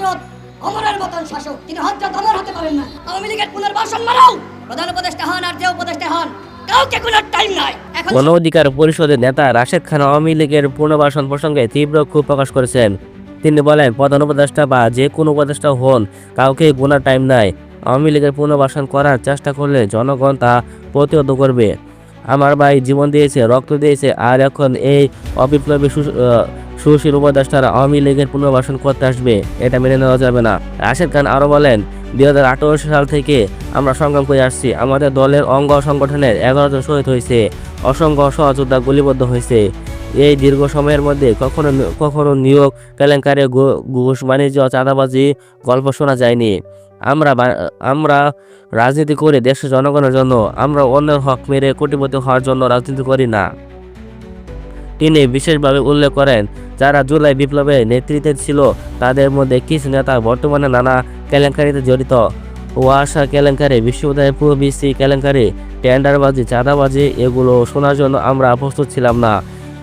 হজরত অমরের মতন শাসক। তিনি হজরত অমর হতে পারেন না। আওয়ামী লীগের পুনর্বাসন মারাও প্রধান উপদেষ্টা হন আর যে উপদেষ্টা হন গণ অধিকার পরিষদের নেতা রাশেদ খান আওয়ামী লীগের পুনর্বাসন প্রসঙ্গে তীব্র ক্ষোভ প্রকাশ করেছেন। তিনি বলেন, প্রধান উপদেষ্টা বা যে কোনো উপদেষ্টা হন, কাউকে গোনার টাইম নাই। আওয়ামী লীগের পুনর্বাসন করার চেষ্টা করলে জনগণ তা প্রতিহত করবে। আমার ভাই জীবন দিয়েছে, রক্ত দিয়েছে, আর এখন এই অবিপ্লবী সুশীল উপদেষ্টারা আওয়ামী লীগের পুনর্বাসন করতে আসবে, এটা মেনে নেওয়া যাবে না। রাশেদ খান আরও বলেন, দুই হাজার আঠারো সাল থেকে আমরা সংগ্রাম করে আসছি, আমাদের দলের অঙ্গ সংগঠনের এগারো জন শহীদ হয়েছে, অসংখ্য সহযোদ্ধা গুলিবদ্ধ হয়েছে। এই দীর্ঘ সময়ের মধ্যে কখনো কখনো নিয়োগ, কেলেঙ্কারে ঘুষ, বাণিজ্য, চাঁদাবাজি, গল্প শোনা যায়নি। আমরা আমরা রাজনীতি করে দেশের জনগণের জন্য, আমরা অন্যের হক মেরে কোটিপতি হওয়ার জন্য রাজনীতি করি না। তিনি বিশেষভাবে উল্লেখ করেন যারা জুলাই বিপ্লবে নেতৃত্বে ছিল তাদের মধ্যে কিছু নেতা বর্তমানে নানা কেলেঙ্কারিতে জড়িত। ওয়াসা কেলেঙ্কারি বিশ্ববিদ্যালয়ের বিসি কেলেঙ্কারি টেন্ডারবাজি চাঁদাবাজি এগুলো শোনার জন্য আমরা প্রস্তুত ছিলাম না।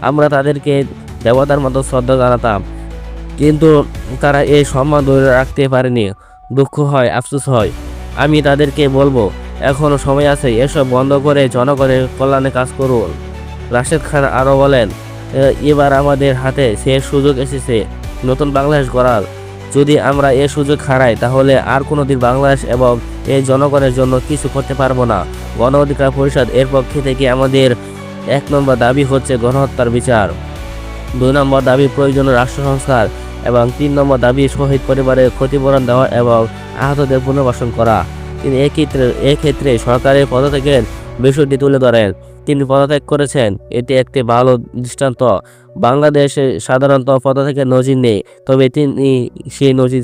আমরা তাদেরকে দেবতার মতো শ্রদ্ধা জানাতাম কিন্তু তারা এই সম্মান ধরে রাখতে পারেনি। দুঃখ হয় আফসোস হয়। আমি তাদেরকে বলব এখনও সময় আছে এসব বন্ধ করে জনগণের কল্যাণে কাজ করুন। রাশেদ খান আরও বলেন "এ, এবার আমাদের হাতে সে সুযোগ এসেছে নতুন বাংলাদেশ গড়ার। যদি আমরা এ সুযোগ হারাই, তাহলে আর কোনো দিন বাংলাদেশ এবং এই জনগণের জন্য কিছু করতে পারব না। গণ অধিকার পরিষদ এর পক্ষে থেকে আমাদের এক নম্বর দাবি হচ্ছে গণহত্যার বিচার। দুই নম্বর দাবি প্রয়োজনীয় রাষ্ট্র সংস্কার এবং তিন নম্বর দাবি শহীদ পরিবারের ক্ষতিপূরণ দেওয়া এবং আহতদের পুনর্বাসন করা। তিনি এক্ষেত্রে এক্ষেত্রে সরকারের পদত্যাগের বিষয়টি তুলে ধরেন। তিনি পদত্যাগ করেছেন। এটি একটি ভালো দৃষ্টান্ত। বাংলাদেশে সাধারণত পদত্যাগের নজির নেই, তবে তিনি সেই নজির